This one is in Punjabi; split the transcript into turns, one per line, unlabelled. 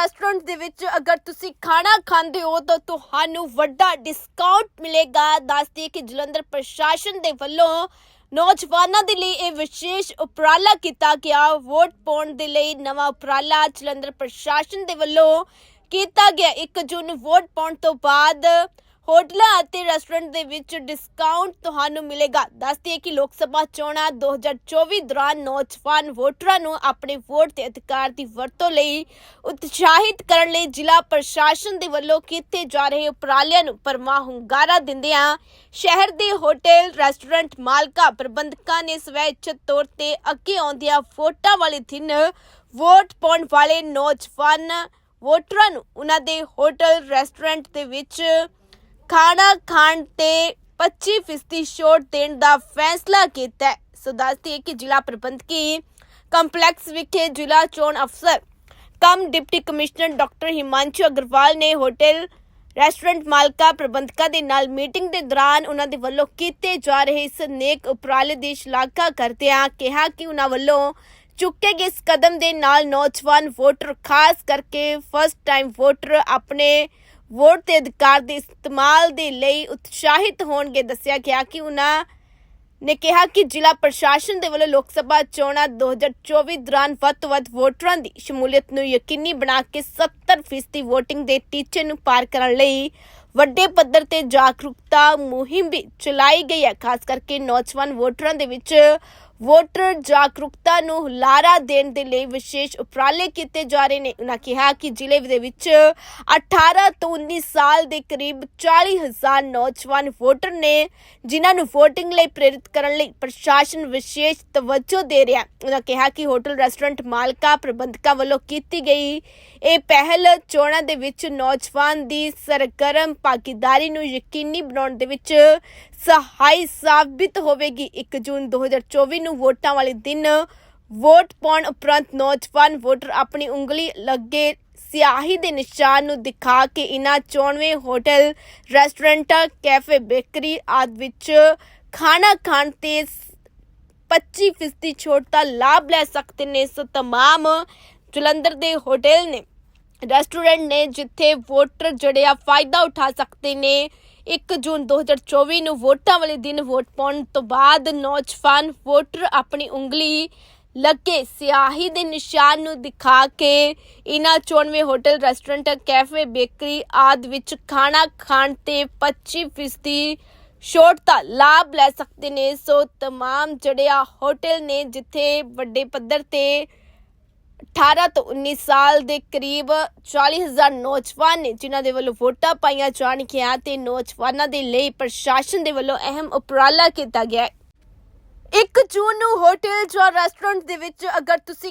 ਰੈਸਟੋਰੈਂਟ ਦੇ ਵਿੱਚ ਅਗਰ ਤੁਸੀਂ ਖਾਣਾ ਖਾਂਦੇ ਹੋ ਤਾਂ ਤੁਹਾਨੂੰ ਵੱਡਾ ਡਿਸਕਾਊਂਟ ਮਿਲੇਗਾ। ਦੱਸਦੀ ਕਿ ਜਲੰਧਰ ਪ੍ਰਸ਼ਾਸਨ ਦੇ ਵੱਲੋਂ ਨੌਜਵਾਨਾਂ ਦੇ ਲਈ ਇਹ ਵਿਸ਼ੇਸ਼ ਉਪਰਾਲਾ ਕੀਤਾ ਗਿਆ। ਵੋਟ ਪਾਉਣ ਦੇ ਲਈ ਨਵਾਂ ਉਪਰਾਲਾ ਜਲੰਧਰ ਪ੍ਰਸ਼ਾਸਨ ਦੇ ਵੱਲੋਂ ਕੀਤਾ ਗਿਆ। 1 ਜੂਨ ਵੋਟ ਪਾਉਣ ਤੋਂ ਬਾਅਦ ਹੋਟਲਾਂ ਅਤੇ ਰੈਸਟੋਰੈਂਟ ਦੇ ਵਿੱਚ ਡਿਸਕਾਊਂਟ ਤੁਹਾਨੂੰ ਮਿਲੇਗਾ। ਦੱਸਦੀ ਹੈ ਕਿ ਲੋਕ ਸਭਾ ਚੋਣਾਂ 2024 ਦੌਰਾਨ ਨੌਜਵਾਨ ਵੋਟਰਾਂ ਨੂੰ ਆਪਣੇ ਵੋਟ ਦੇ ਅਧਿਕਾਰ ਦੀ ਵਰਤੋਂ ਲਈ ਉਤਸ਼ਾਹਿਤ ਕਰਨ ਲਈ ਜ਼ਿਲ੍ਹਾ ਪ੍ਰਸ਼ਾਸਨ ਦੇ ਵੱਲੋਂ ਕੀਤੇ ਜਾ ਰਹੇ ਉਪਰਾਲਿਆਂ ਨੂੰ ਪਰਮਾ ਹੁੰਗਾਰਾ ਦਿੰਦਿਆਂ ਸ਼ਹਿਰ ਦੇ ਹੋਟਲ, ਰੈਸਟੋਰੈਂਟ ਮਾਲਕਾਂ, ਪ੍ਰਬੰਧਕਾਂ ਨੇ ਸਵੈਚਿਤ ਤੌਰ ਤੇ ਅੱਗੇ ਆਉਂਦਿਆਂ ਵੋਟਾਂ ਵਾਲੇ ਦਿਨ ਵੋਟ ਪਾਉਣ ਵਾਲੇ ਨੌਜਵਾਨ ਵੋਟਰਾਂ ਨੂੰ ਉਹਨਾਂ ਦੇ ਹੋਟਲ, ਰੈਸਟੋਰੈਂਟ ਦੇ ਵਿੱਚ ਖਾਣਾ ਖਾਣ ਤੇ 25% ਛੋਟ ਦੇਣ ਦਾ ਫੈਸਲਾ ਕੀਤਾ ਸੋ ਦੱਸਦੀ ਹੈ ਕਿ ਜ਼ਿਲ੍ਹਾ ਪ੍ਰਬੰਧਕੀ ਕੰਪਲੈਕਸ ਵਿਖੇ ਜ਼ਿਲ੍ਹਾ ਚੋਣ ਅਫਸਰ cum deputy commissioner doctor Himanshu Agarwal ਨੇ ਹੋਟਲ ਰੈਸਟੋਰੈਂਟ ਮਾਲਕਾਂ ਪ੍ਰਬੰਧਕਾਂ ਦੇ ਨਾਲ ਮੀਟਿੰਗ ਦੇ ਦੌਰਾਨ ਉਹਨਾਂ ਦੇ ਵੱਲੋਂ ਕੀਤੇ ਜਾ ਰਹੇ ਇਸ ਨੇਕ ਉਪਰਾਲੇ ਦੀ ਸ਼ਲਾਘਾ ਕਰਦਿਆਂ ਕਿਹਾ ਕਿ ਉਹਨਾਂ ਵੱਲੋਂ ਚੁੱਕੇ ਗਏ ਇਸ ਕਦਮ ਦੇ ਨਾਲ ਨੌਜਵਾਨ ਵੋਟਰ, ਖਾਸ ਕਰਕੇ ਫਸਟ ਟਾਈਮ ਵੋਟਰ ਆਪਣੇ ਵੋਟ ਦੇ ਅਧਿਕਾਰ ਦੇ ਇਸਤੇਮਾਲ ਦੇ ਲਈ ਉਤਸ਼ਾਹਿਤ ਹੋਣਗੇ। ਦੱਸਿਆ ਗਿਆ ਕਿ ਉਹਨਾਂ ਨੇ ਕਿਹਾ ਕਿ ਜ਼ਿਲ੍ਹਾ ਪ੍ਰਸ਼ਾਸਨ ਦੇ ਵੱਲੋਂ ਲੋਕ ਸਭਾ ਚੋਣਾਂ 2024 ਦੌਰਾਨ ਵੱਧ ਤੋਂ ਵੱਧ ਵੋਟਰਾਂ ਦੀ ਸ਼ਮੂਲੀਅਤ ਨੂੰ ਯਕੀਨੀ ਬਣਾ ਕੇ 70% ਵੋਟਿੰਗ ਦੇ ਟੀਚੇ ਨੂੰ ਪਾਰ ਕਰਨ ਲਈ ਵੱਡੇ ਪੱਧਰ ਤੇ ਜਾਗਰੂਕਤਾ ਮੁਹਿੰਮ ਵੀ ਚਲਾਈ ਗਈ ਹੈ। ਖਾਸ ਕਰਕੇ ਨੌਜਵਾਨ ਵੋਟਰਾਂ ਦੇ ਵਿੱਚ ਵੋਟਰ ਜਾਗਰੂਕਤਾ ਨੂੰ ਹੁਲਾਰਾ ਦੇਣ ਦੇ ਲਈ ਵਿਸ਼ੇਸ਼ ਉਪਰਾਲੇ ਕੀਤੇ ਜਾ ਰਹੇ ਨੇ ਉਹਨਾਂ ਕਿਹਾ ਕਿ ਜ਼ਿਲ੍ਹੇ ਦੇ ਵਿੱਚ 18 ਤੋਂ 19 ਸਾਲ ਦੇ ਕਰੀਬ 40 ਹਜ਼ਾਰ ਨੌਜਵਾਨ ਵੋਟਰ ਨੇ, ਜਿਨ੍ਹਾਂ ਨੂੰ VOTING ਲਈ ਪ੍ਰੇਰਿਤ ਕਰਨ ਲਈ ਪ੍ਰਸ਼ਾਸਨ ਵਿਸ਼ੇਸ਼ ਤਵੱਜੋ ਦੇ ਰਿਹਾ ਹੈ। ਉਹਨਾਂ ਕਿਹਾ ਕਿ ਹੋਟਲ ਰੈਸਟੋਰੈਂਟ ਮਾਲਕਾਂ ਪ੍ਰਬੰਧਕਾਂ ਵੱਲੋਂ ਕੀਤੀ ਗਈ ਇਹ ਪਹਿਲ ਚੋਣਾਂ ਦੇ ਵਿੱਚ ਨੌਜਵਾਨ ਦੀ ਸਰਗਰਮ ਭਾਗੀਦਾਰੀ ਨੂੰ ਯਕੀਨੀ ਬਣਾਉਣ ਦੇ ਵਿੱਚ ਸਹਾਈ ਸਾਬਿਤ ਹੋਵੇਗੀ 1 ਜੂਨ 2024 ਨੂੰ ਵੋਟਾਂ ਵਾਲੇ ਦਿਨ ਵੋਟ ਪਾਉਣ ਉਪਰੰਤ ਨੌਜਵਾਨ ਵੋਟਰ ਆਪਣੀ ਉਂਗਲੀ ਲੱਗੇ ਸਿਆਹੀ ਦੇ ਨਿਸ਼ਾਨ ਨੂੰ ਦਿਖਾ ਕੇ ਇਨ੍ਹਾਂ 94 ਹੋਟਲ ਰੈਸਟੋਰੈਂਟਾਂ ਕੈਫੇ ਬੇਕਰੀ ਆਦਿ ਵਿੱਚ ਖਾਣਾ ਖਾਣ ਤੇ 25% ਛੋਟ ਦਾ ਲਾਭ ਲੈ ਸਕਦੇ ਨੇ ਸੋ तमाम ਜਲੰਧਰ ਦੇ ਹੋਟਲ ਨੇ ਰੈਸਟੋਰੈਂਟ ਨੇ ਜਿੱਥੇ ਵੋਟਰ ਜਿਹੜੇ ਆ ਫਾਇਦਾ ਉਠਾ ਸਕਦੇ ਨੇ 1 ਜੂਨ 2024 ਨੂੰ ਵੋਟਾਂ ਵਾਲੇ ਦਿਨ ਵੋਟ ਪਾਉਣ ਤੋਂ ਬਾਅਦ ਨੌਜਵਾਨ ਵੋਟਰ ਆਪਣੀ ਉਂਗਲੀ ਲੱਗੇ ਸਿਆਹੀ ਦੇ ਨਿਸ਼ਾਨ ਨੂੰ ਦਿਖਾ ਕੇ ਇਨ੍ਹਾਂ 94 ਹੋਟਲ ਰੈਸਟੋਰੈਂਟ ਕੈਫੇ ਬੇਕਰੀ ਆਦਿ ਵਿੱਚ ਖਾਣਾ ਖਾਣ ਤੇ 25% ਛੋਟ ਦਾ ਲਾਭ ਲੈ ਸਕਦੇ ਨੇ ਸੋ तमाम ਜਿਹੜੇ ਆ ਹੋਟਲ ਨੇ ਜਿੱਥੇ ਵੱਡੇ ਪੱਧਰ ਤੇ 18 ਤੋਂ 19 ਸਾਲ ਦੇ ਕਰੀਬ 40000 ਨੌਜਵਾਨ ਨੇ ਜਿਨ੍ਹਾਂ ਦੇ ਵੱਲੋਂ ਵੋਟਾਂ ਪਾਈਆਂ ਜਾਣਗੀਆਂ ਤੇ ਨੌਜਵਾਨਾਂ ਦੇ ਲਈ ਪ੍ਰਸ਼ਾਸਨ ਦੇ ਵੱਲੋਂ ਅਹਿਮ ਉਪਰਾਲਾ ਕੀਤਾ ਗਿਆ ਹੈ। 1 ਜੂਨ ਨੂੰ ਹੋਟਲ ਜਾਂ ਰੈਸਟੋਰੈਂਟ ਦੇ ਵਿੱਚ ਅਗਰ ਤੁਸੀਂ